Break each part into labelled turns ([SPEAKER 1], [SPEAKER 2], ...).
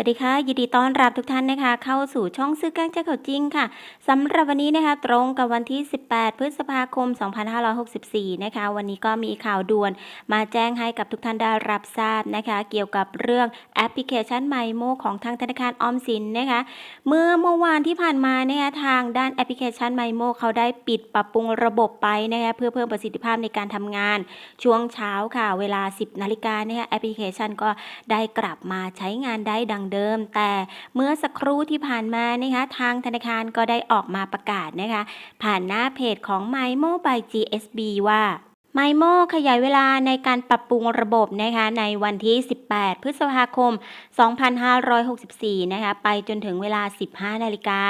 [SPEAKER 1] สวัสดีค่ะยินดีต้อนรับทุกท่านนะคะ เข้าสู่ช่องซื้อแกงเจ้าเขาจริงค่ะสำหรับวันนี้นะคะ ตรงกับวันที่ 18 พฤษภาคม 2564 นะคะ วันนี้ก็มีข่าวด่วนมาแจ้งให้กับทุกท่านได้รับทราบนะคะ เกี่ยวกับเรื่องแอปพลิเคชันไมโมของทางธนาคารออมสินนะคะ เมื่อเมื่อวานที่ผ่านมานะคะทางด้านแอปพลิเคชันไมโมเขาได้ปิดปรับปรุงระบบไปนะคะเพื่อเพิ่มประสิทธิภาพในการทำงาน ช่วงเช้าค่ะ เวลา 10 นาฬิกานะคะแอปพลิเคชันก็ได้กลับมาใช้งานได้ดังเดิม แต่เมื่อสักครู่ที่ผ่านมานะคะทางธนาคารก็ได้ออกมาประกาศนะคะ ผ่านหน้าเพจของ MyMo by GSB ว่า MyMo ขยายเวลาในการปรับปรุงระบบนะคะในวันที่ 18 พฤษภาคม 2564 นะคะไปจนถึงเวลา 15 นาฬิกา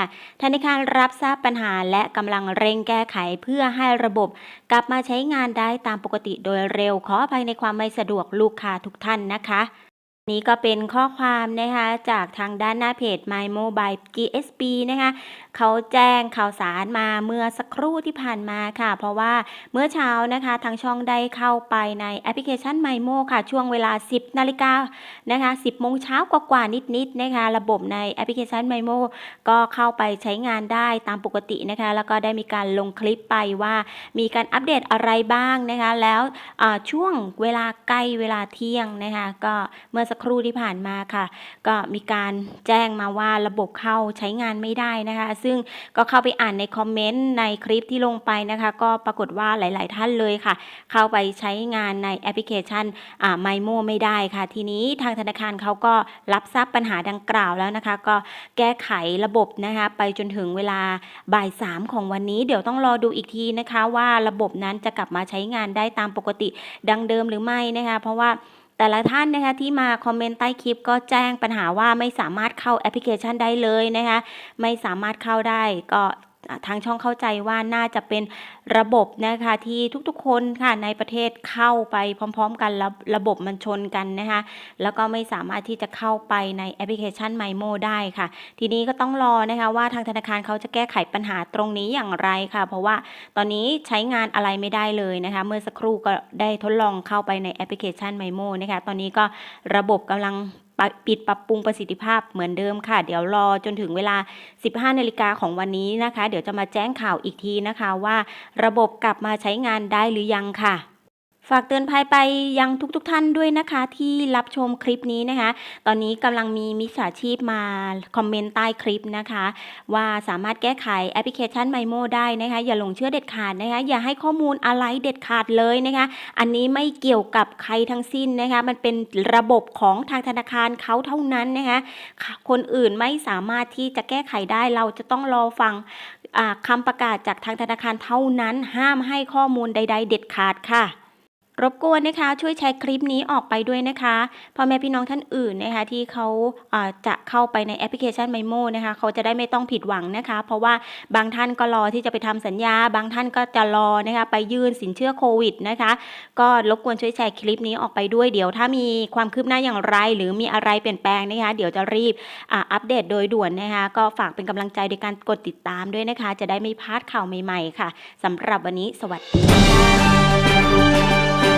[SPEAKER 1] ธนาคารรับทราบปัญหาและกำลังเร่งแก้ไขเพื่อให้ระบบ กลับมาใช้งานได้ตามปกติโดยเร็วขออภัยในความไม่สะดวกลูกค้าทุกท่านนะคะ นี่ก็เป็นข้อความนะคะจากทางด้านหน้าเพจ My Mobile GSP นะคะเขาแจ้งข่าวสารมาเมื่อสักครู่ที่ผ่านมาค่ะ เพราะว่าเมื่อเช้านะคะทางช่องได้เข้าไปในแอปพลิเคชัน MyMo ค่ะ ช่วงเวลา 10 นาฬิกานะคะ10โมงเช้ากว่าๆนิดๆนะคะระบบในแอปพลิเคชัน MyMo ก็เข้าไปใช้งานได้ตามปกตินะคะ แล้วก็ได้มีการลงคลิปไปว่า มีการอัปเดตอะไรบ้างนะคะ แล้วช่วงเวลาใกล้เวลาเที่ยงนะคะก็เมื่อสักครู่ที่ผ่านมาค่ะ ก็มีการแจ้งมาว่าระบบเข้าใช้งานไม่ได้นะคะ ซึ่งก็เข้าไปอ่านในคอมเมนต์ในคลิปที่ลงไปนะคะ ก็ปรากฏว่าหลาย ๆ ท่านเลยค่ะ เข้าไปใช้งานในแอปพลิเคชันอ่าไมโมไม่ได้ค่ะ ทีนี้ทางธนาคารเขาก็รับทราบปัญหาดังกล่าวแล้วนะคะ ก็แก้ไขระบบนะคะ ไปจนถึงเวลาบ่ายสามของวันนี้ เดี๋ยวต้องรอดูอีกทีนะคะ ว่าระบบนั้นจะกลับมาใช้งานได้ตามปกติดังเดิมหรือไม่นะคะ เพราะว่า แต่ละท่านนะคะที่มาคอมเมนต์ใต้คลิปก็แจ้งปัญหาว่าไม่สามารถเข้าแอปพลิเคชันได้เลยนะคะไม่สามารถเข้าได้ก็ ทางช่องเข้าใจว่าน่าจะเป็นระบบนะคะที่ทุกๆคนค่ะในประเทศเข้าไปพร้อม ๆ กันแล้วระบบมันชนกันนะคะแล้วก็ไม่สามารถที่จะเข้าไปในแอปพลิเคชัน MyMo ได้ค่ะ ทีนี้ก็ต้องรอนะคะว่าทางธนาคารเขาจะแก้ไขปัญหาตรงนี้อย่างไรค่ะ เพราะว่าตอนนี้ใช้งานอะไรไม่ได้เลยนะคะเมื่อสักครู่ก็ได้ทดลองเข้าไปในแอปพลิเคชัน MyMo นะคะตอนนี้ก็ระบบกำลัง ปิดปรับปรุงประสิทธิภาพเหมือนเดิมค่ะ เดี๋ยวรอจนถึงเวลา 15นาฬิกาของวันนี้นะคะ เดี๋ยวจะมาแจ้งข่าวอีกทีนะคะว่า ระบบกลับมาใช้งานได้หรือยังค่ะ ฝากเตือนภัยไปยังทุกๆทท่านด้วยนะคะที่รับชมคลิปนี้นะคะ ตอนนี้กำลังมีมิจฉาชีพมาคอมเมนต์ใต้คลิปนะคะ ว่าสามารถแก้ไขแอปพลิเคชัน MyMo ได้นะคะ อย่าหลงเชื่อเด็ดขาดนะคะ อย่าให้ข้อมูลอะไรเด็ดขาดเลยนะคะ อันนี้ไม่เกี่ยวกับใครทั้งสิ้นนะคะ มันเป็นระบบของทางธนาคารเขาเท่านั้นนะคะคนอื่นไม่สามารถที่จะแก้ไขได้เราจะต้องรอฟังคำประกาศจากทางธนาคารเท่านั้น ห้ามให้ข้อมูลใด ๆ เด็ดขาดค่ะ รบกวนนะคะช่วยแชร์คลิปนี้ออกไปด้วยนะคะพ่อแม่พี่น้องท่านอื่นนะคะที่เขาาจะเข้าไปในแอปพลิเคชัน MyMo นะคะเขาจะได้ไม่ต้องผิดหวังนะคะ เพราะว่าบางท่านก็รอที่จะไปทำสัญญา บางท่านก็จะรอนะคะไปยื่นสินเชื่อโควิดนะคะก็รบกวนช่วยแชร์คลิปนี้ออกไปด้วยเดี๋ยว ถ้ามีความคืบหน้าอย่างไร หรือมีอะไรเปลี่ยนแปลงนะคะเดี๋ยวจะรีบอ,อัปเดตโดยด่วนนะคะก็ฝากเป็นกำลังใจในการกดติดตามด้วยนะคะ จะได้ไม่พลาดข่าวใหม่ๆค่ะสำหรับวันนี้สวัสดีค่ะ